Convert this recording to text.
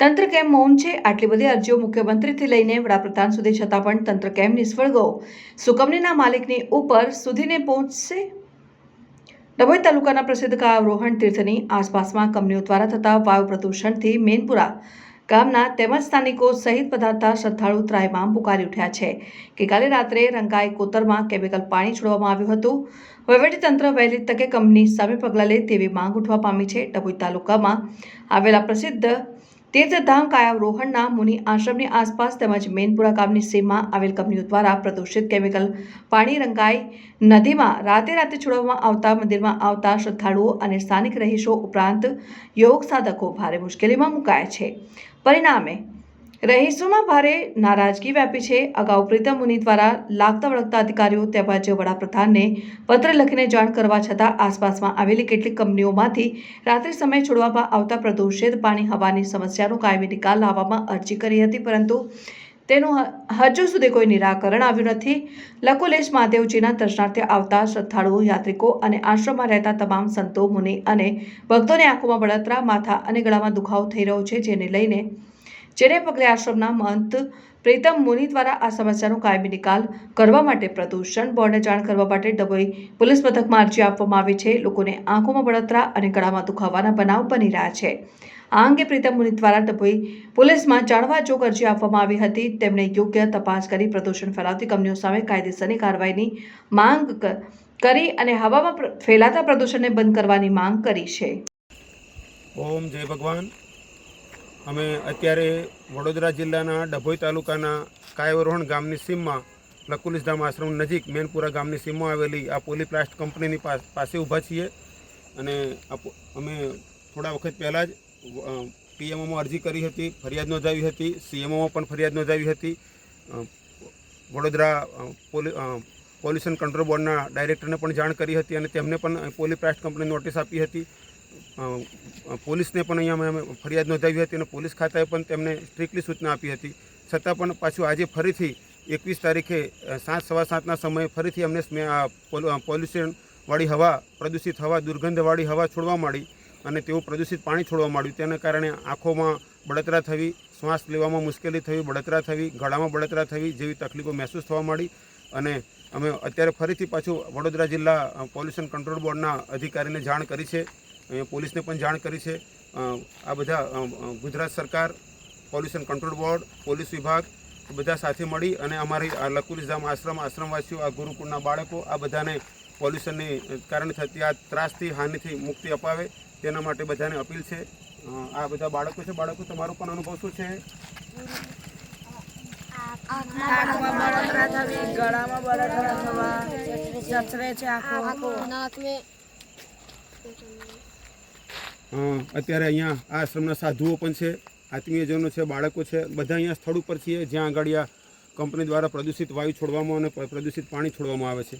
તંત્ર કેમ મૌન છે? આટલી બધી અરજીઓ મુખ્યમંત્રીથી લઈને વડાપ્રધાન સુધી છતાં પણ તંત્ર કેમ નિષ્ફળ ગયો સુકમનીના માલિકની ઉપર સુધીને પહોંચશે? ડભોઈ તાલુકાના પ્રસિદ્ધ કાયાવરોહણ તીર્થની આસપાસમાં કંપનીઓ દ્વારા થતા વાયુ પ્રદૂષણથી મેનપુરા ગામના તેમજ સ્થાનિકો સહિત પધારતા શ્રદ્ધાળુ ત્રાયમાં પુકારી ઉઠ્યા છે ગઈકાલે રાત્રે રંગાઈ કોતરમાં કેમિકલ પાણી છોડવામાં આવ્યું હતું. વહીવટીતંત્ર વહેલી તકે કંપની સામે પગલાં લે તેવી માંગ ઉઠવા પામી છે. ડભોઈ તાલુકામાં આવેલા પ્રસિદ્ધ તીર્થધામ કાયાવરોહણના મુનિ આશ્રમની આસપાસ તેમજ મેનપુરા ગામની સીમમાં આવેલ કંપનીઓ દ્વારા પ્રદૂષિત કેમિકલ પાણી રંગાઈ નદીમાં રાતે રાતે છોડવામાં આવતા મંદિરમાં આવતા શ્રદ્ધાળુઓ અને સ્થાનિક રહીશો ઉપરાંત યોગ સાધકો ભારે મુશ્કેલીમાં મુકાયા છે. પરિણામે રહીશોમાં ભારે નારાજગી વ્યાપી છે. અગાઉ પ્રીતમ મુનિ દ્વારા લાગતા વળગતા અધિકારીઓ તેમજ વડાપ્રધાનને પત્ર લખીને જાણ કરવા છતાં આસપાસમાં આવેલી કેટલીક કંપનીઓમાંથી રાત્રિ સમયે છોડવામાં આવતા પ્રદૂષિત પાણી, હવાની સમસ્યાનો કાયમી નિકાલ લાવવામાં અરજી કરી હતી. પરંતુ તેનું હજુ સુધી કોઈ નિરાકરણ આવ્યું નથી. લકુલેશ મહાદેવજીના દર્શનાર્થે આવતા શ્રદ્ધાળુઓ, યાત્રિકો અને આશ્રમમાં રહેતા તમામ સંતો, મુનિ અને ભક્તોની આંખોમાં બળતરા, માથા અને ગળામાં દુખાવો થઈ રહ્યો છે, જેને લઈને જેને પગલે આશ્રમના મહંત પ્રીતમ મુનિ દ્વારા આ સમસ્યાનો કાયમી નિકાલ કરવા માટે પ્રદૂષણ બોર્ડને જાણ કરવા માટે ડભોઈ પોલીસ મથકમાં અરજી આપવામાં આવી છે. લોકોને આંખોમાં બળતરા અને ગળામાં દુખાવાના બનાવ બની રહ્યા છે. આ અંગે પ્રીતમ મુનિ દ્વારા ડભોઈ પોલીસમાં જાણવા જોગ અરજી આપવામાં આવી હતી. તેમણે યોગ્ય તપાસ કરી પ્રદૂષણ ફેલાવતી કંપનીઓ સામે કાયદેસરની કાર્યવાહીની માંગ કરી અને હવામાં ફેલાતા પ્રદૂષણને બંધ કરવાની માંગ કરી છે. ઓમ જય ભગવાન. અમે અત્યારે વડોદરા જિલ્લાના ડભોઈ તાલુકાના કાયવરોહણ ગામની સીમમાં લકુલિસધામ આશ્રમ નજીક મેનપુરા ગામની સીમમાં આવેલી આ પોલીપ્લાસ્ટ કંપનીની પાસે ઊભા છીએ અને અમે થોડા વખત પહેલાં જ પીએમઓમાં અરજી કરી હતી, ફરિયાદ નોંધાવી હતી, સીએમઓમાં પણ ફરિયાદ નોંધાવી હતી. વડોદરા પોલ્યુશન કંટ્રોલ બોર્ડના ડાયરેક્ટરને પણ જાણ કરી હતી અને તેમને પણ પોલીપ્લાસ્ટ કંપની નોટિસ આપી હતી. પોલીસને પણ અહીંયા અમે ફરિયાદ નોંધાવી હતી અને પોલીસ ખાતાએ પણ તેમને સ્ટ્રિક્ટલી સૂચના આપી હતી. છતાં પણ પાછું આજે ફરીથી એકવીસ તારીખે સાત સવા સાતના સમયે ફરીથી અમને પોલ્યુશનવાળી હવા, પ્રદૂષિત હવા, દુર્ગંધવાળી હવા છોડવા માંડી અને તેવું પ્રદૂષિત પાણી છોડવા માંડ્યું. તેના કારણે આંખોમાં બળતરા થવી, શ્વાસ લેવામાં મુશ્કેલી થવી, બળતરા થવી, ગળામાં બળતરા થવી જેવી તકલીફો મહેસૂસ થવા માંડી અને અમે અત્યારે ફરીથી પાછું વડોદરા જિલ્લા પોલ્યુશન કંટ્રોલ બોર્ડના અધિકારીને જાણ કરી છે. પોલીસને પણ જાણ કરી છે. આ બધા ગુજરાત સરકાર પોલ્યુશન કંટ્રોલ બોર્ડ પોલીસ વિભાગ બધા સાથે મળી અને અમારી આ લકુલીધામ આશ્રમ આશ્રમવાસીઓ આ ગુરુકુળના બાળકો આ બધાને પોલ્યુશનની કારણે થતી આ ત્રાસથી હાનિથી મુક્તિ અપાવે તેના માટે બધાને અપીલ છે. આ બધા બાળકો છે. બાળકો તમારો પણ અનુભવ શું છે? અત્યારે અહીંયા આશ્રમના સાધુઓ પણ છે, આત્મીયજનો છે, બાળકો છે, બધા અહીંયા સ્થળ ઉપર છીએ, જ્યાં આગળ કંપની દ્વારા પ્રદૂષિત વાયુ છોડવામાં અને પ્રદૂષિત પાણી છોડવામાં આવે છે.